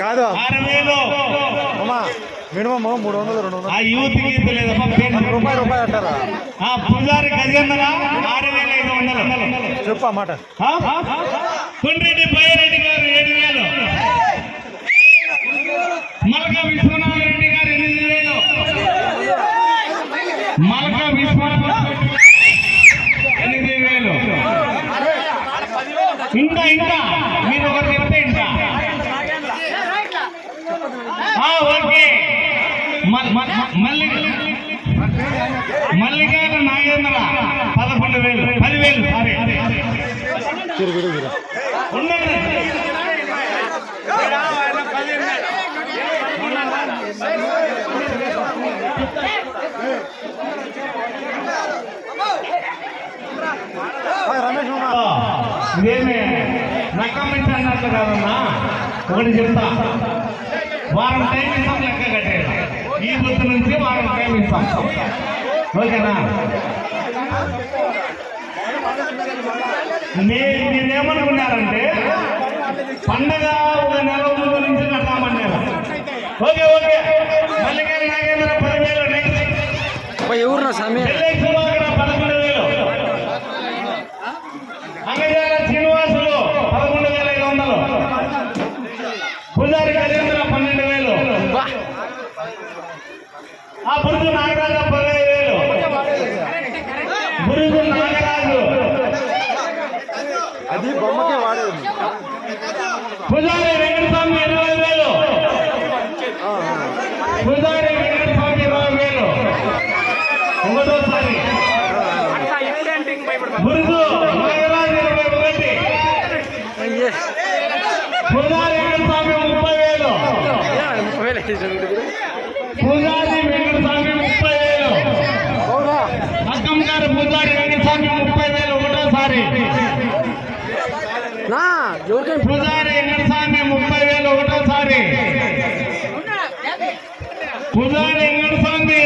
కాదు. అమ్మా మినిమం మూడు వందలు రెండు వందలు. ఆ యూత్ గీత లేదమ్మా పేరు రూపాయి రూపాయి అంటారా? ఆ పూజారి గజేంద్ర ఆరు వేల ఐదు వందలు. చెప్పు ఆ మాట. ఆ? కొండ్రెడ్డి బైరెడ్డి గారు ఏడు వేలు. మలక విశ్వనాథ రెడ్డి గారు ఎనిమిది వేలు. మలక విశ్వనాథ ఎనిమిది వేలు. ఇంకా ఇంకా. తిరుగు ఉండండి హాయ్ రమేష్ మామ ఇదేమి నక్కమించి అన్నట్లు కాదన్నా ఒకటి చెప్తా వారం టైం ఇస్తాం లెక్క కట్టేది ఈ బుద్ధి నుంచి వారం టైం ఇస్తాం. ఓకేనా? మీ- మీరేమనుకున్నారంటే పండగ ఒక నెల ముందు నుంచి కడతామన్నారు. Okay okay. మల్లికారి నాగేంద్ర పదివేలు ఎవరు నా స్వామి చెల్లై సుభాకర పదకొండు వేలు అంగజాల శ్రీనివాసులు పదకొండు వేల ఐదు వందలు పూజారి గజేంద్ర పన్నెండు వేలు ఆ బురుజు నాగరాజు పదహైదు వేలు బురుజు నాగరాజు అది బొమ్మకే వాడేది. పూజారి వెంకటస్వామి ఇరవై వేలు. పూజారి వెంకటస్వామి ఇరవై వేలు. ఒకటోసారి బురుజు నాగరాజు ఇరవై ఒకటి. పూజారి వెంకటస్వామి ముప్పై వేలు. పూజారి వెంకటస్వామి ముప్పై వేలు అవునా అక్కం గారు పూజారి వెంకటస్వామి ముప్పై వేలు ఒకటోసారి నా ఎవరికైనా పూజారి వెంకటస్వామి ముప్పై వేలు ఒకటోసారి. పూజారి వెంకటస్వామి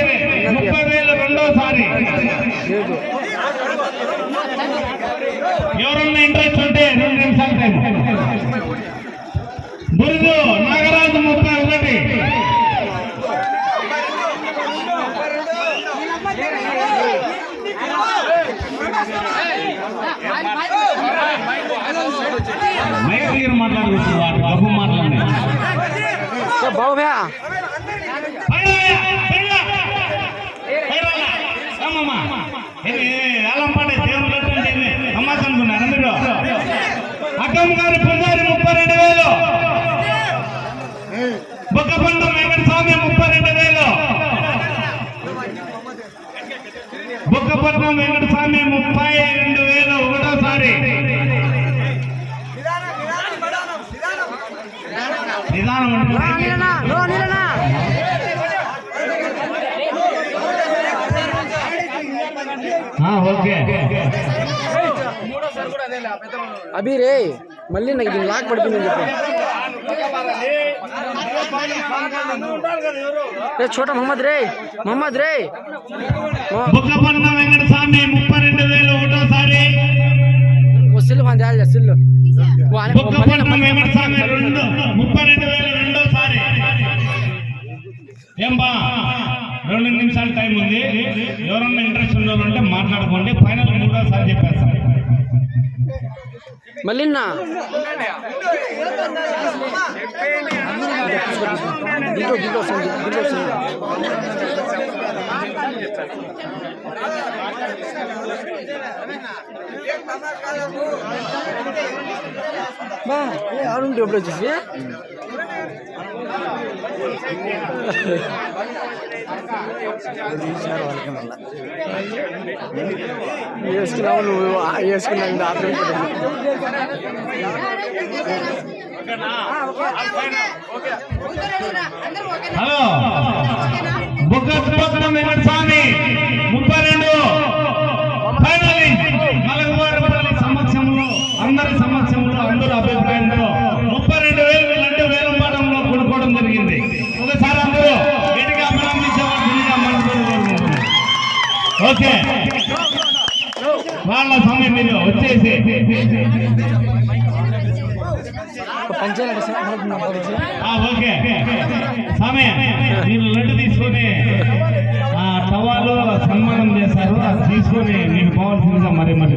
ముప్పై వేలు రెండోసారి. ఎవరన్నా ఇంట్రెస్ట్ ఉంటే రెండు నిమిషాలు టైం నాగరాజు ముప్పై భయ్యా అక్కమ్మ గారి పూజారి ముప్పై రెండు వేలు బొక్కపండు వెంకటస్వామి ముప్పై రెండు వేలు బొక్కపట్నం వెంకటస్వామి ముప్పై రెండు వేలు ఒకటోసారి నిదానం అభి రే మళ్ళీ నాకు దీన్ని లాక్ పడిపోయిందని చెప్పు. రే చోట మహమ్మద్ రే మహమ్మద్ రే. ఓ- బుక్కపట్న వెంకటస్వామి ముప్పై రెండు వేలు ఒకటోసారి. ఓ సిల్లు మన దాలి సిల్లు. ఓ అనే- ఓ మళ్ళీ బుక్కపట్నం వెంకటస్వామి రెండు ముప్పై రెండు వేలు రెండోసారి. ఏం బా? రెండు నిమిషాల టైం ఉంది ఎవరన్నా ఇంట్రెస్ట్ ఉన్నారంటే మాట్లాడుకోండి ఫైనల్ మూడోసారి చెప్పేస్తాను మళ్ళీ నా దీంట్లో దీంట్లో వస్తుంది దీంట్లో వస్తుంది బా వేసుకున్నావు నువ్వు వేసుకున్నావు ఆత్రం హలో బుక్ బుక్క ఓకే. వాళ్ళ సమయం మీద వచ్చేసి. ఓకే. సమయం మీరు లడ్డు తీసుకొని ఆ టవాలు సన్మానం చేశారు. అది తీసుకొని మీకు పోవాల్సిందిగా మరీ మరి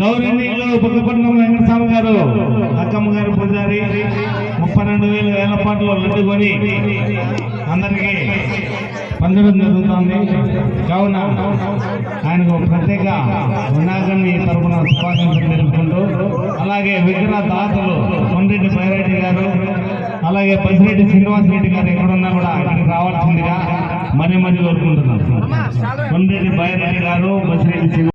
గౌరవనీయులు బుక్కపట్నం వెంకటస్వామి గారు అక్కమ్మ గారు పూజారి ముప్పై రెండు వేల వేల పాటలు లడ్డుకొని అందరికీ పంచడం జరుగుతుంది. కావున ఆయనకు ప్రత్యేక వినాయకుని తరపున శుభాకాంక్షలు తెలుపుకుంటూ అలాగే విగ్రహ దాతలు కొండ్రెడ్డి బైరెడ్డి గారు అలాగే పసిరెడ్డి శ్రీనివాస్ రెడ్డి గారు ఎక్కడున్నా కూడా ఇక్కడికి రావాల్సిందిగా మరీ మరీ కోరుకుంటున్నాం. కొండ్రెడ్డి బైరెడ్డి గారు పసిరెడ్డి